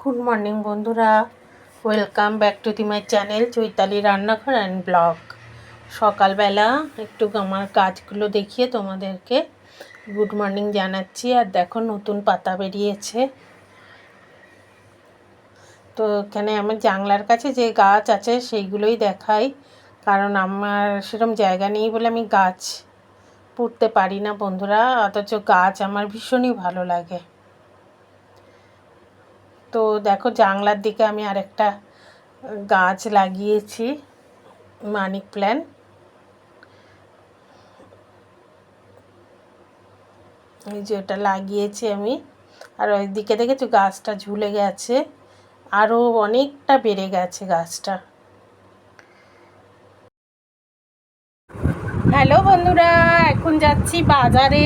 Good morning বন্ধুরা। Welcome back to the my channel Chaitali রান্নাঘর and blog সকালবেলা একটু আমার কাজগুলো দেখিয়ে তোমাদেরকে গুড মর্নিং জানাচ্ছি। আর দেখো, নতুন পাতা বেরিয়েছে। তো এখানে আমার জানলার কাছে যে গাছ আছে সেইগুলোই দেখাই। কারণ আমার সেরকম জায়গা নেই বলে আমি গাছ পুঁততে পারি না বন্ধুরা। অথচ গাছ আমার ভীষণই ভালো লাগে। তো দেখো জানলার দিকে আমি আরেকটা গাছ লাগিয়েছি, মানিক প্ল্যান। এই যে ওটা লাগিয়েছি আমি। আর ওই দিকে দেখেছ গাছটা ঝুলে গেছে? আরও অনেকটা বেড়ে গেছে গাছটা। হ্যালো বন্ধুরা, এখন যাচ্ছি বাজারে।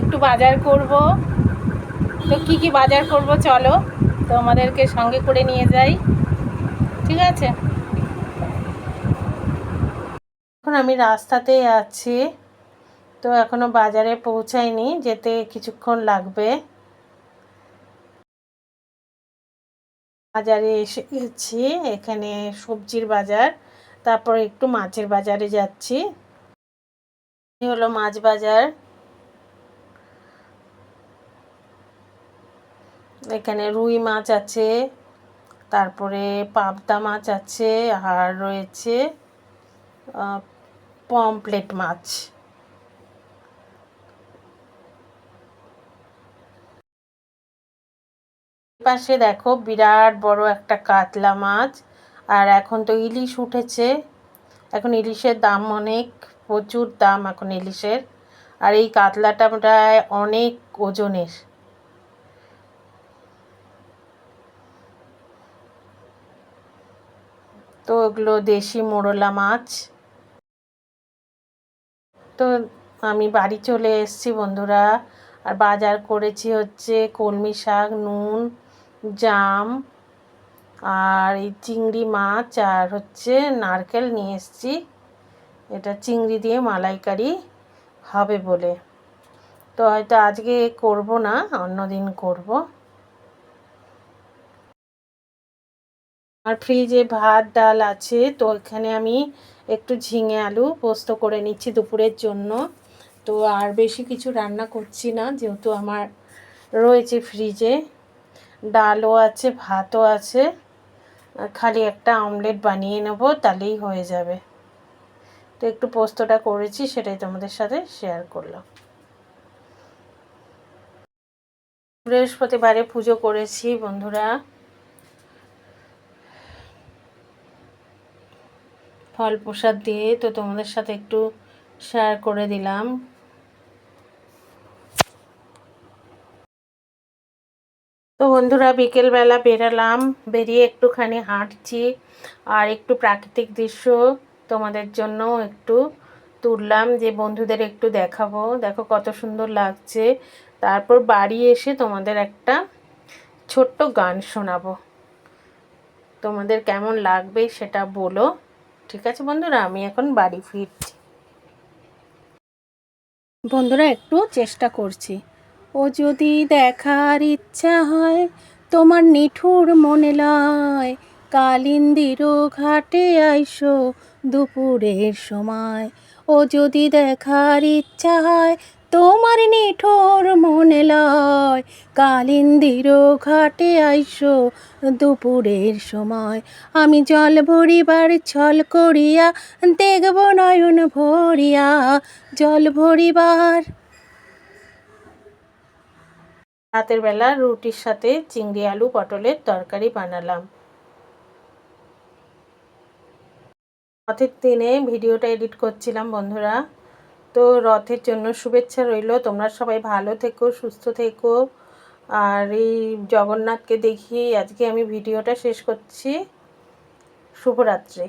একটু বাজার করব। তো কি কি বাজার করব চলো। তো আমাদেরকে সঙ্গে করে নিয়ে যাই। ঠিক আছে? এখন আমি রাস্তাতে আছি। তো এখনও বাজারে পৌঁছাইনি, যেতে কিছুক্ষণ লাগবে। বাজারে এসে গেছি, এখানে সবজির বাজার, তারপর একটু মাছের বাজারে যাচ্ছি। হলো মাছ বাজার। এখানে রুই মাছ আছে, তারপরে পাবদা মাছ আছে, আর রয়েছে পমপ্লেট মাছ। পাশে দেখো বিরাট বড় একটা কাতলা মাছ, আর এখন তো ইলিশ উঠেছে। এখন ইলিশের দাম অনেক, প্রচুর দাম এখন ইলিশের। আর এই কাতলাটা প্রায় অনেক ওজনের। তো ওগুলো দেশি মোরলা মাছ। তো আমি বাড়ি চলে এসেছি বন্ধুরা। আর বাজার করেছি হচ্ছে কলমি শাক, নুন, জাম আর এই চিংড়ি মাছ আর হচ্ছে নারকেল নিয়ে এসেছি। এটা চিংড়ি দিয়ে মালাইকারি হবে বলে। তো হয়তো আজকে করব না অন্য দিন করব। আর ফ্রিজে ভাত, ডাল আছে, তো এখানে আমি একটু ঝিঙে আলু পোস্ত করে নিচ্ছি দুপুরের জন্য। তো আর বেশি কিছু রান্না করছি না, যেহেতু আমার রয়েছে ফ্রিজে। ডালও আছে, ভাতও আছে। খালি একটা অমলেট বানিয়ে নেব, তাহলেই হয়ে যাবে। তো একটু পোস্তটা করেছি, সেটাই তোমাদের সাথে শেয়ার করলাম। বৃহস্পতিবারে পুজো করেছি বন্ধুরা। ফল প্রসাদ দিয়ে তো তোমাদের সাথে একটু শেয়ার করে দিলাম। তো বন্ধুরা, বিকেলবেলা বেরালাম, বেরিয়ে একটুখানি হাঁটছি আর একটু প্রাকৃতিক দৃশ্য তোমাদের জন্য একটু তুললাম যে বন্ধুদের একটু দেখাবো। দেখো কত সুন্দর লাগছে। তারপর বাড়ি এসে তোমাদের একটা ছোট্ট গান শোনাবো। তোমাদের কেমন লাগবে সেটা বলো। ঠিক আছে বন্ধুরা, আমি এখন বাড়ি ফিরছি। বন্ধুরা, একটু চেষ্টা করছি। ও যদি দেখার ইচ্ছা হয়, তোমার নিঠুর মনে লয়, কালিন্দির ঘাটে আইসো দুপুরের সময়। ও যদি দেখার ইচ্ছা হয় তোমার নিঠোর মনে লয়, কালিন্দির ঘাটে আইসো দুপুরের সময়। আমি জল ভরিবার ছল করিয়া দেখব নয়ন ভরিয়া, জল ভরিবার। রাতের বেলা রুটির সাথে চিংড়ি আলু পটলের তরকারি বানালাম। রথের দিনে ভিডিওটা এডিট করছিলাম বন্ধুরা। তো রথের জন্য শুভেচ্ছা রইল। তোমরা সবাই ভালো থেকো, সুস্থ থেকো। আর এই জগন্নাথকে দেখি আজকে আমি ভিডিওটা শেষ করছি। শুভরাত্রি।